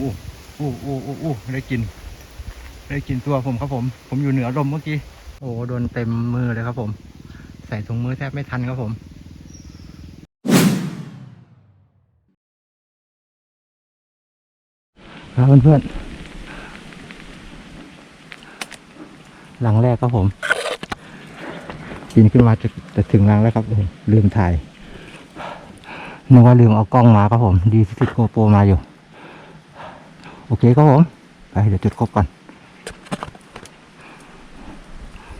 อู้อู้อู้อู้อู้ได้กิน ได้กินตัวผมครับผม ผมอยู่เหนือลมเมื่อกี้ โอ้โดนเต็มมือเลยครับผม ใส่ถุงมือแทบไม่ทันครับผมครับเพื่อนๆหลังแรกครับผม กินขึ้นมาจะจะถึงรังแล้วครับโอ้โหลืมถ่ายนึกว่าลืมเอากล้องมาครับผม ดีที่ติดโกโปรมาอยู่ โอเคครับผมไปเดี๋ยวจุดครบก่อน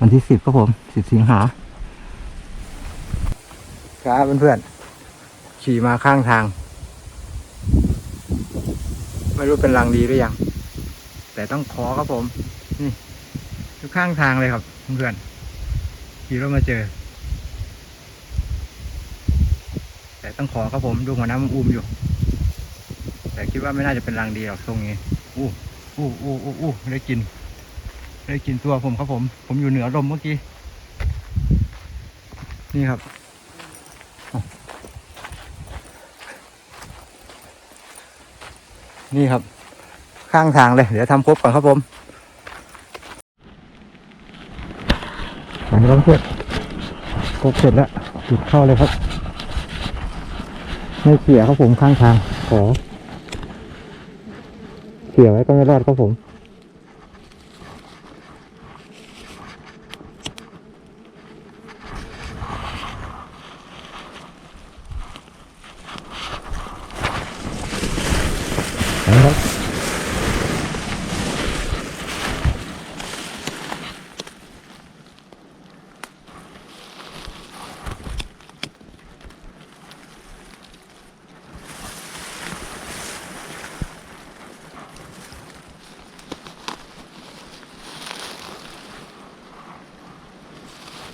วันที่สิบครับผมสิบสิงหา ครับเพื่อนๆขี่มาข้างทาง ไม่รู้เป็นรังดีหรือยัง แต่ต้องขอครับผม นี่อยู่ข้างทางเลยครับเพื่อนๆขี่รถมาเจอ แต่ต้องขอครับผมดูหัวน้ำมันอุ้มอยู่ แต่คิดว่าไม่น่าจะเป็นรังดีหรอกตรงนี้อู้อู้อู้อู้อู้ได้กิน ได้กินตัวผมครับผม ผมอยู่เหนือลมเมื่อกี้ นี่ครับ นี่ครับ ข้างทางเลย เดี๋ยวทำครบก่อนครับผมไปครับเพื่อนครบเสร็จแล้วจุดเข้าเลยครับ ไม่เสียครับผมข้างทางขอ เขียไว้ก็ไม่รอดครับผม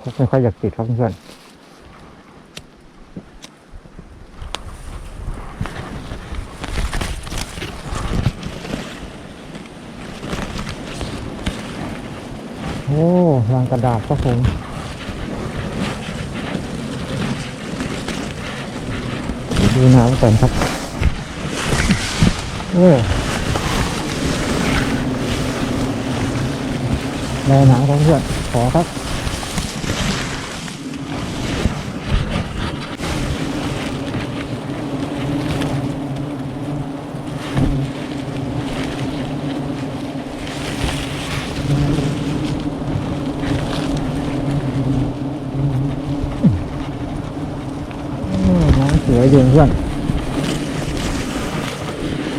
ไม่ค่อยอยากติดครับเพื่อนโอ้วางกระดาษครับผมดูน้ำก่อนครับโอ้แรงหนังครับเพื่อนขอครับ โอ้ น้ำสวยดีเพื่อน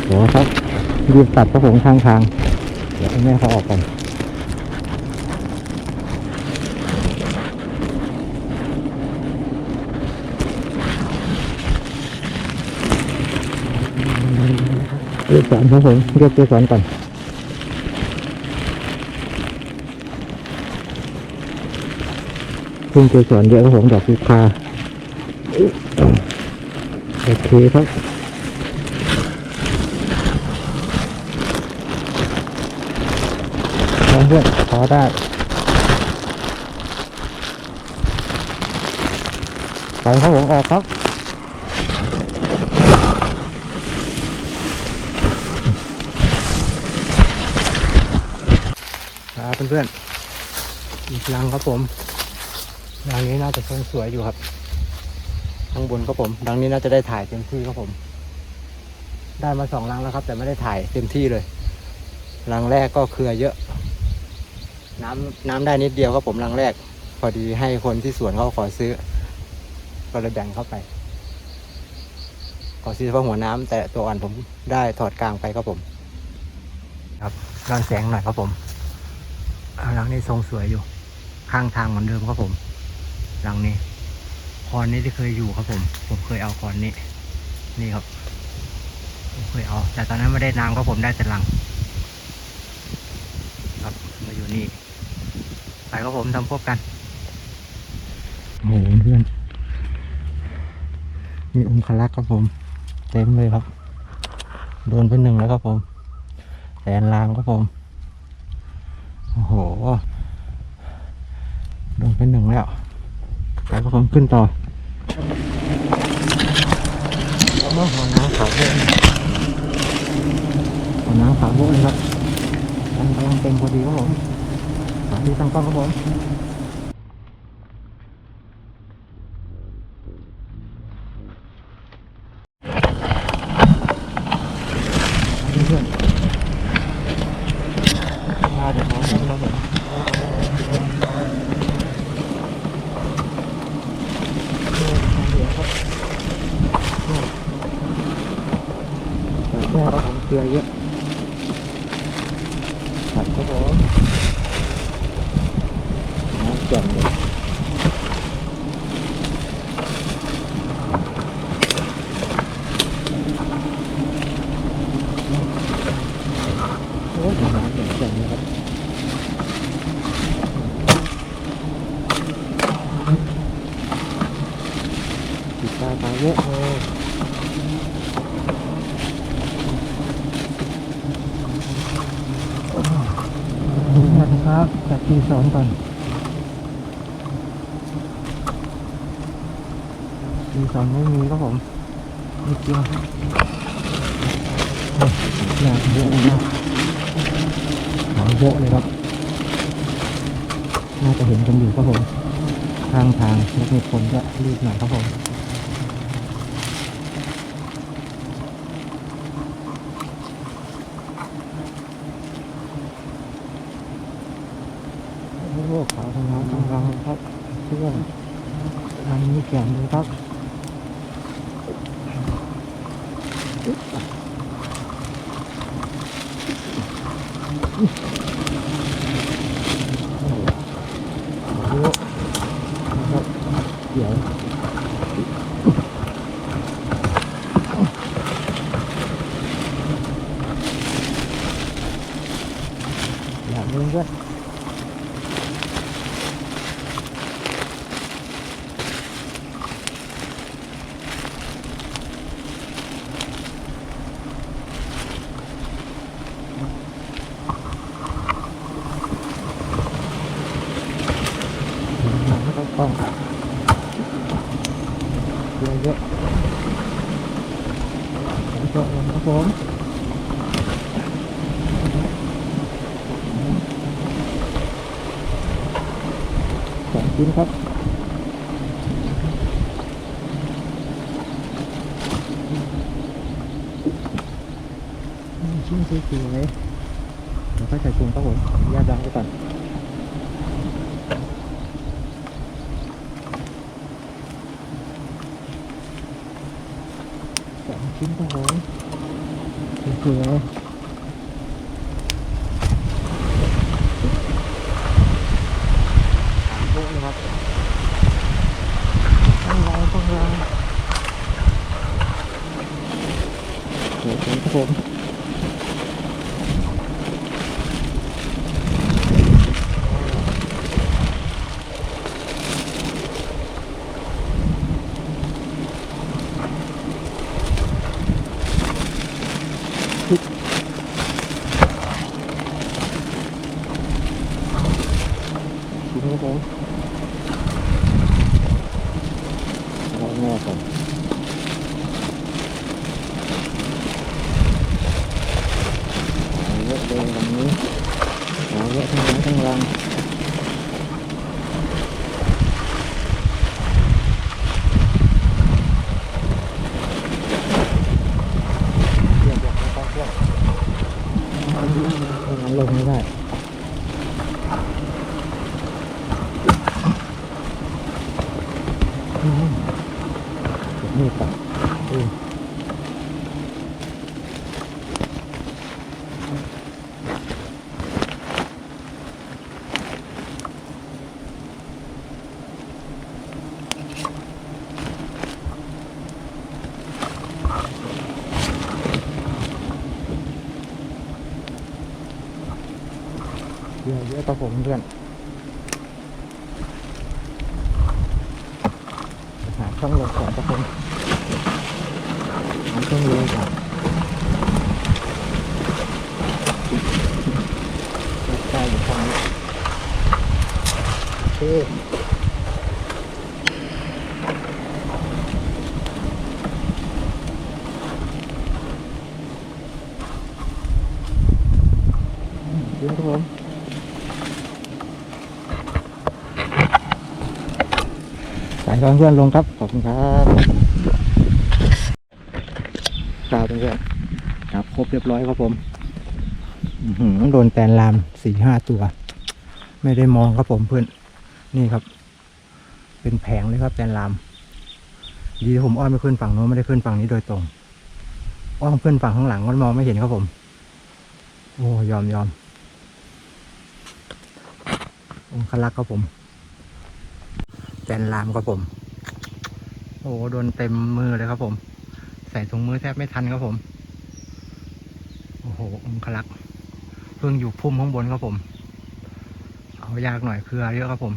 โหครับรีบตัดครับผมข้างทาง เดี๋ยวแม่เขาออกก่อนเรียกสอนครับผมเรียกเจสอนก่อนพิ่งเจสอนเยอะครับผมดอกยูคา โอเคครับลองเพื่อนขอได้ไปครับผมออกครับครับเพื่อนๆอีกลังครับผมลังนี้น่าจะทรงสวยอยู่ครับ ข้างบนครับผม ดังนี้น่าจะได้ถ่ายเต็มที่ครับผม ได้มาสองรังแล้วครับ แต่ไม่ได้ถ่ายเต็มที่เลยรังแรกก็เครือเยอะ น้ำน้ำได้นิดเดียวครับผมรังแรก พอดีให้คนที่สวนเขาขอซื้อ ก็เลยแบ่งเข้าไป ขอซื้อเฉพาะหัวน้ำแต่ตัวอ่อนผมได้ถอดกลางไปครับผม ครับรังแสงหน่อยครับผมรังนี้ทรงสวยอยู่ ข้างทางเหมือนเดิมครับผมรังนี้ คอนนี้ที่เคยอยู่ครับผม ผมเคยเอาคอนนี้ นี่ครับ ผมเคยเอา แต่ตอนนั้นไม่ได้น้ำครับผมได้แต่ลัง ครับมาอยู่นี่ ไปครับผมทำพบกันโอ้โหเพื่อน มีองคลักษ์ครับผม เต็มเลยครับ โดนไปหนึ่งแล้วครับผมแสนลางครับผม โอ้โห โดนไปหนึ่งแล้ว ไปพรับผมขึ้นต่อมาหัวน้ำขาเลยขาวโบเลยครับกำลังเต็มพอดีครับผมสาธิตตั้งกล้องครับผมเพื่อนๆมาเดี๋ยวขอผมครับผม แม่ครับผมเกลือเยอะผัดครับผมน้ำจ่มเลยโอ้ยน้ำแจ่มแจ่มเลยครับติดตาตาเยอะเลยสวัสดี ครับจากที่สอนก่อนที่สอนไม่มีครับผมนิดเดียวอยากเยอะเลยนะหางโบะเลยครับ น่าจะเห็นกันอยู่ครับผมข้างทางแล้วมีคนก็รีบหน่อยครับผม Ooh. สองชิ้นครับชิ้นสวยๆเดี๋ยวค่อยใส่ถุงครับผมแยกดังไว้ก่อน สองชิ้นครับผมสวยๆโอ้ยครับต้องรอต้องรอสวยๆครับผมชิ้นครับผมรอแม่ก่อนเอาเยอะเลยวันนี้เอาเยอะทั้งนั้นทั้งรัง เดี๋ยวเดี๋ยวต้องเครื่องงั้นลงไม่ได้อืมเดี๋ยวนี่ตัดอืม เดี๋ยวเยอะต่อผมเพื่อนหาช่องลงก่อนต่อผมหาช่องลงก่อนใกล้อยู่ตรงนี้โอเค ยิงครับผม สายเพื่อนลงครับ ขอบคุณครับครับเพื่อนครับครบเรียบร้อยครับผมหือหือโดนแตนลามสี่ห้าตัว ไม่ได้มองครับผมเพื่อน นี่ครับ เป็นแผงเลยครับแตนลาม ดีที่ผมอ้อมไปขึ้นฝั่งโน้นไม่ได้ขึ้นฝั่งนี้โดยตรง อ้อมขึ้นฝั่งข้างหลังก็มองไม่เห็นครับผม โอ้ยอมยอมองคลักครับผม แตนลามครับผม โอ้โดนเต็มมือเลยครับผม ใส่ถุงมือแทบไม่ทันครับผม โอ้โหองคลักษ์เพิ่งอยู่พุ่มข้างบนครับผม เอายากหน่อยเครือเยอะครับผม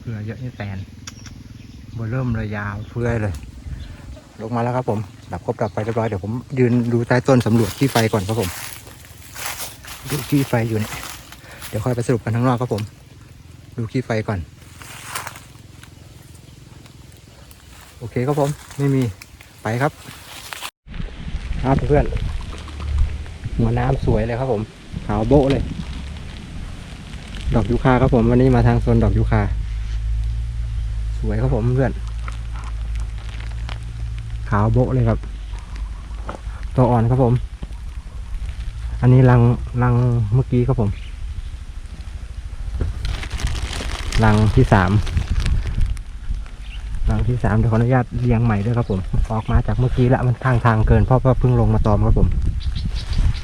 เครือเยอะนี่แตนเบอร์เริ่มเลยยาวเฟื่อยเลย ลงมาแล้วครับผม ดับครบดับไฟเรียบร้อยเดี๋ยวผมยืนดูใต้ต้นสำรวจที่ไฟก่อนครับผมดูที่ไฟอยู่เนี่ยเดี๋ยวค่อยไปสรุปกันข้างนอกครับผม ดูที่ไฟก่อน โอเคครับผม ไม่มีไปครับครับเพื่อนหัวน้ำสวยเลยครับผม ขาวโบ๊ะเลย ดอกยูคาครับผมวันนี้มาทางโซนดอกยูคา สวยครับผมเพื่อน ขาวโบ๊ะเลยครับ ตัวอ่อนครับผม อันนี้รังรังเมื่อกี้ครับผม รังที่สามรังที่สามเดี๋ยวขออนุญาตเรียงใหม่ด้วยครับผม ออกมาจากเมื่อกี้ละมันข้างทางเกินเพราะว่าเพิ่งลงมาตอมครับผม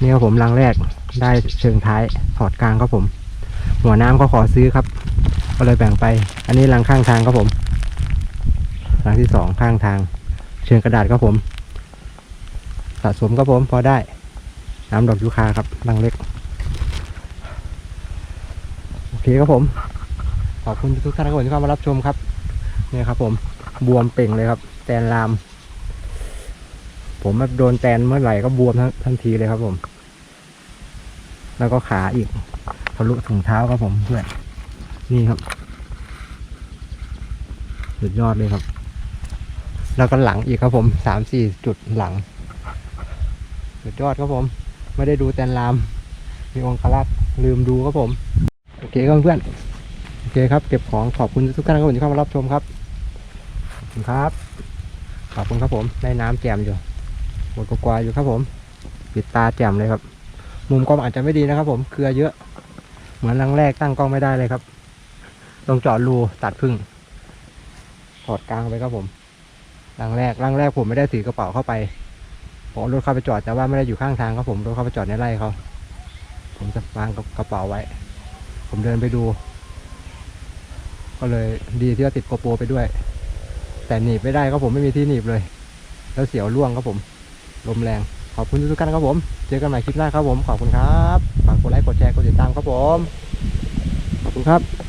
นี่ครับผมรังแรกได้เชิงท้ายถอดกลางครับผม หัวน้ำก็ขอซื้อครับ ก็เลยแบ่งไป อันนี้รังข้างทางครับผมรังที่สองข้างทาง เชิงกระดาษครับผมสะสมครับผมพอได้ น้ำดอกยูคาครับรังเล็กโอเคครับผม อบคุณทุกท่านที่เข้ามารับชมครับเนี่ยครับ ผมบวมเป่งเลยครับ แตนลาม ผมโดนแตนเมื่อไหร่ก็บวมทันทันทีเลยครับผม แล้วก็ขาอีกทะลุถุงเท้าครับผมเพื่อนนี่ครับสุดยอดเลยครับ แล้วก็หลังอีกครับผมสามสี่จุดหลัง สุดยอดครับผม ไม่ได้ดูแตนลาม มีองคลักษ์ลืมดูครับผม โอเคครับเพื่อน อเคครับ เก็บของขอบคุณทุกท่านครับที่เข้ามารับชมครับขอบคุณครับ ขอบคุณครับผมได้น้ำแจ่มอยู่หมดกว่าๆอยู่ครับผม ปิดตาแจ่มเลยครับ มุมกล้องอาจจะไม่ดีนะครับ ผมเครือเยอะ เหมือนรังแรกตั้งกล้องไม่ได้เลยครับต้องจาะรูตัดพึ่งถอดกลางไปครับผมรังแรกรังแรกผมไม่ได้ถือกระเป๋าเข้าไปผมรถเข้าไปจอดแต่ว่าไม่ได้อยู่ข้างทางครับผมรถเข้าไปจอดในไร่เขาผมจะวางกระเป๋าไว้ ผมเดินไปดู ก็เลยดีที่ว่าติดโกโปรไปด้วย แต่หนีบไม่ได้ครับผมไม่มีที่หนีบเลย แล้วเสียวล่วงครับผม ลมแรง ขอบคุณทุกท่านครับผม เจอกันใหม่คลิปหน้าครับผม ขอบคุณครับ ฝากกดไลค์ กดแชร์ กดติดตามครับผม ขอบคุณครับ